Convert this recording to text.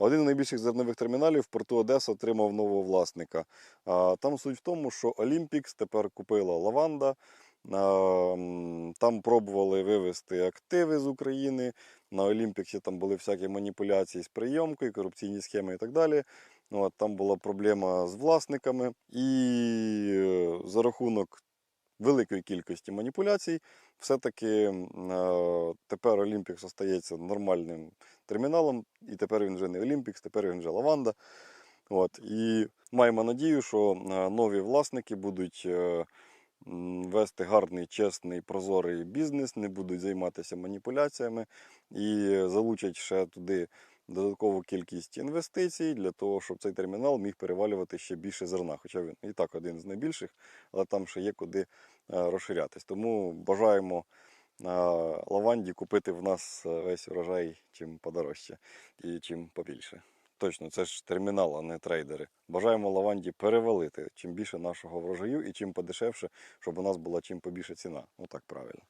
Один з найбільших зернових терміналів в порту Одеса отримав нового власника. Там суть в тому, що Олімпікс тепер купила Лаванда. Там пробували вивезти активи з України. На Олімпіксі там були всякі маніпуляції з прийомкою, корупційні схеми і так далі. Ну, От, там була проблема з власниками. І е, за рахунок великої кількості маніпуляцій, все-таки е, тепер Олімпікс остається нормальним терміналом, і тепер він вже не Олімпікс, тепер він вже Лаванда. От, і маємо надію, що е, нові власники будуть е, вести гарний, чесний, прозорий бізнес, не будуть займатися маніпуляціями і залучать ще туди додаткову кількість інвестицій для того, щоб цей термінал міг перевалювати ще більше зерна. Хоча він і так один з найбільших, але там ще є куди е, розширятись. Тому бажаємо е, лаванді купити в нас е, весь урожай чим подорожче і чим побільше. Точно, це ж термінал, а не трейдери. Бажаємо лаванді перевалити чим більше нашого врожаю і чим подешевше, щоб у нас була чим побільше ціна. Ну так правильно.